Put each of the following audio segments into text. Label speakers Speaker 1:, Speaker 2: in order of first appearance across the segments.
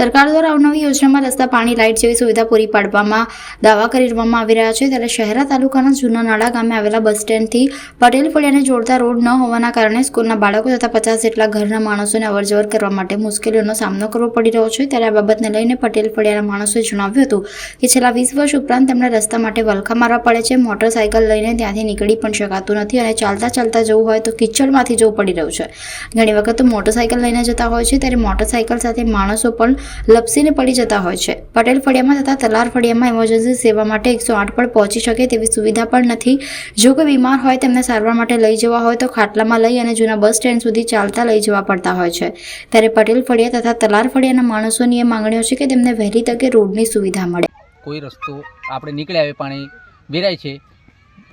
Speaker 1: સરકાર દ્વારા અવનવી યોજનામાં રસ્તા, પાણી, લાઇટ જેવી સુવિધા પૂરી પાડવામાં દાવા કરવામાં આવી રહ્યા છે. ત્યારે શહેરા તાલુકાના જૂના નાળા ગામે આવેલા બસ સ્ટેન્ડથી પટેલ ફળિયાને જોડતા રોડ ન હોવાના કારણે સ્કૂલના બાળકો તથા પચાસ જેટલા ઘરના માણસોને અવરજવર કરવા માટે મુશ્કેલીઓનો સામનો કરવો પડી રહ્યો છે. ત્યારે આ બાબતને લઈને પટેલ ફળિયાના માણસોએ જણાવ્યું હતું કે છેલ્લા વીસ વર્ષ ઉપરાંત તેમને રસ્તા માટે વલખા મારવા પડે છે. મોટરસાયકલ લઈને ત્યાંથી નીકળી પણ શકાતું નથી અને ચાલતા ચાલતા જવું હોય તો કિચડમાંથી જવું પડી રહ્યું છે. ઘણી વખત તો મોટરસાયકલ લઈને જતા હોય છે. ત્યારે મોટરસાયકલ સાથે માણસો પણ લપસીને પડી જતા હોય છે. પટેલ ફળિયામાં તથા તલાર ફળિયામાં ઇમરજન્સી સેવા માટે એકસો આઠ પર પહોંચી શકે તેવી સુવિધા પણ નથી. જો કોઈ બીમાર હોય તેમને સારવાર માટે લઈ જવા હોય તો ખાટલામાં લઈ અને જૂના બસ સ્ટેન્ડ સુધી ચાલતા લઈ જવા પડતા હોય છે. ત્યારે પટેલ ફળિયા તથા તલાર ફળિયાના માણસોની એ માંગણીઓ છે કે તેમને વહેલી તકે રોડની સુવિધા મળે.
Speaker 2: કોઈ રસ્તો આપણે નીકળ્યા આવે પાણી, વેરાય છે.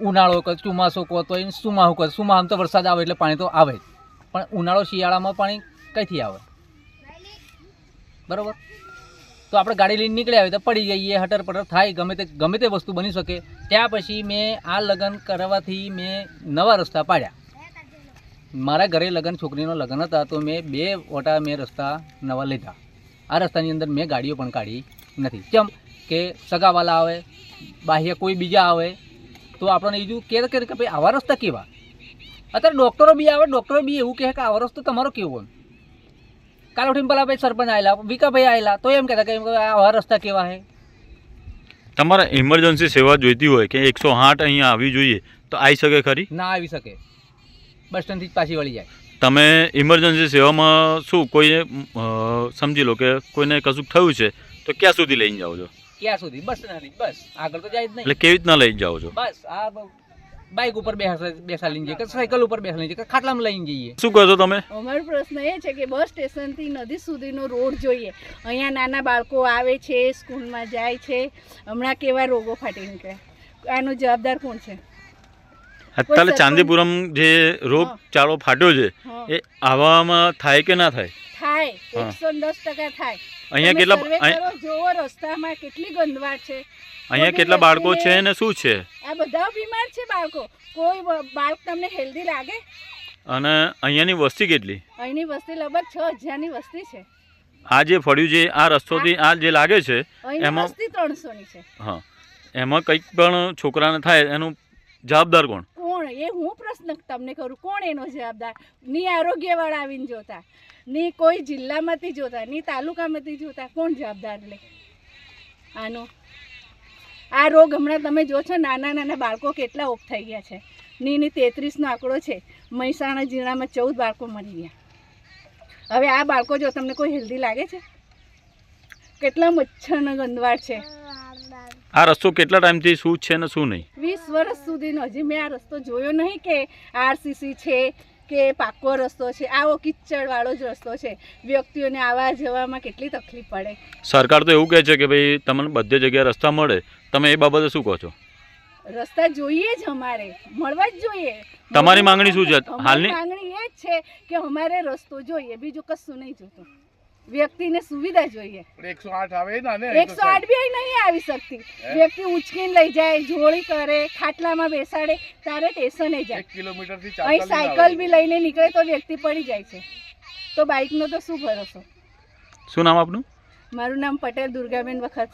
Speaker 2: ઉનાળો કહો ચોમાસો કહો તો સુમાહું કહો સુમાહું તો વરસાદ આવે એટલે પાણી તો આવે પણ ઉનાળો શિયાળામાં પાણી કઈથી આવે? બરાબર? તો આપણે ગાડી લઈને નીકળ્યા હોય તો પડી જઈએ, હટર પટર થાય, ગમે તે ગમે તે વસ્તુ બની શકે. ત્યાં પછી મેં આ લગ્ન કરવાથી મેં નવા રસ્તા પાડ્યા. મારા ઘરે લગ્ન, છોકરીનો લગ્ન હતા, તો મેં બે ઓટા મેં રસ્તા નવા લીધા. આ રસ્તાની અંદર મેં ગાડીઓ પણ કાઢી નથી. કેમ કે સગાવાલા આવે, બાહ્ય કોઈ બીજા આવે, તો આપણને બીજું કે કે ભાઈ, આવા રસ્તા કેવા? અત્યારે ડૉક્ટરો બી આવે ડૉક્ટરો બી એવું કહે કે આવા રસ્તો તમારો કેવો? એમ કાલ ઉઠીને પેલા ભાઈ સરપંચ આવેલા વિકાભાઈ આવેલા તો એમ કહેતા કે આવા રસ્તા કેવા છે
Speaker 3: તમારે ઇમરજન્સી સેવા જોઈતી હોય કે એકસો આઠ અહીંયા આવી જોઈએ તો આવી શકે ખરી?
Speaker 2: ના આવી શકે. બસ સ્ટેન્ડથી જ પાછી વળી જાય.
Speaker 3: તમે ઇમરજન્સી સેવામાં શું કોઈ સમજી લો કે કોઈને કશુંક થયું છે તો ક્યાં સુધી લઈને જાઓ છો?
Speaker 2: ક્યાં સુધી? બસ બસ. આગળ તો જાય જ નહીં.
Speaker 3: એટલે કેવી રીતના લઈને જાઓ છો?
Speaker 2: બસ આ બાઇક ઉપર બેસા બેસા લઈને જઈએ કે સાયકલ ઉપર બેસા લઈને જઈએ કે ખાટલામાં લઈને જઈએ.
Speaker 3: શું કહો છો તમે?
Speaker 4: અમારો પ્રશ્ન એ છે કે બસ સ્ટેશનથી નદી સુધીનો રોડ જોઈએ. અહીંયા નાના બાળકો આવે છે સ્કૂલમાં જાય છે હમણાં કેવા રોગો ફાટી નીકળે આનો જવાબદાર કોણ છે?
Speaker 3: અત્યારે ચાંદીપુરમ જે રોગ ચાળો ફાટ્યો છે એ આવામાં થાય કે ના થાય?
Speaker 4: થાય. એકસો દસ ટકા થાય.
Speaker 3: અહીંયા કેટલા
Speaker 4: જોવો રસ્તામાં કેટલી ગંદવાટ છે.
Speaker 3: અહીંયા કેટલા બાળકો છે ને શું છે?
Speaker 4: બધા બીમાર છે બાળકો. કોઈ બાળક તમને હેલ્ધી લાગે?
Speaker 3: અને અહીંયાની વસ્તી કેટલી?
Speaker 4: અહીંની વસ્તી લગભગ છ હજારની વસ્તી છે.
Speaker 3: આ જે ફળ્યું છે આ રસ્તોથી આ જે લાગે છે એમાં-
Speaker 4: વસ્તી ત્રણસોની છે.
Speaker 3: હા. એમાં કંઈક પણ છોકરાને થાય એનું જવાબદાર કોણ?
Speaker 4: કોણ? એ હું પ્રશ્ન તમને કરું કોણ એનો જવાબદાર? ની આરોગ્યવાળા આવીને જોતા ની કોઈ જિલ્લામાંથી જોતા ની તાલુકામાંથી જોતા કોણ જવાબદાર લે? આનો આ રોગ હમણાં તમે જો છો નાના નાના બાળકો કેટલા ઓફ થઈ ગયા છે. ની ની તેત્રીસનો આંકડો છે. મહેસાણા જિલ્લામાં ચૌદ બાળકો મરી ગયા. હવે આ બાળકો જો તમને કોઈ હેલ્ધી લાગે છે? કેટલા મચ્છરનો ગંદવાડ છે?
Speaker 3: આ રસ્તો કેટલા ટાઈમથી શું છે ને શું નહીં?
Speaker 4: વીસ વર્ષ સુધીનો. હજી મેં આ રસ્તો જોયો નહીં કે આરસીસી છે કે પાકો રસ્તો છે આવો કિચડવાળો જ રસ્તો છે. વ્યક્તિઓને આવવા જવામાં કેટલી તકલીફ પડે?
Speaker 3: સરકાર તો એવું કહે છે કે ભાઈ તમને બધે જગ્યાએ રસ્તા મળે. તમે એ બાબતે શું કહો છો?
Speaker 4: રસ્તા જોઈએ જ અમારે. મળવા જ જોઈએ.
Speaker 3: તમારી માંગણી શું છે? હાલની-
Speaker 4: માંગણી એ જ છે કે અમારે રસ્તો જોઈએ. બીજું કશું નહીં જોતું. વ્યક્તિને સુવિધા જોઈએ.
Speaker 5: એકસો આઠ આવે ને ને
Speaker 4: એકસો આઠ બી નહીં આવી શકતી. વ્યક્તિ ઉચકીને લઈ જાય જોળી કરે ખાટલામાં બેસાડે તારે સ્ટેશને જાય.
Speaker 5: કિલોમીટરથી
Speaker 4: અહીં સાયકલ બી લઈને નીકળે તો વ્યક્તિ પડી જાય છે. તો બાઇકનો તો શું ભરોસો?
Speaker 3: શું નામ આપનું?
Speaker 4: મારું નામ પટેલ દુર્ગાબેન વખત.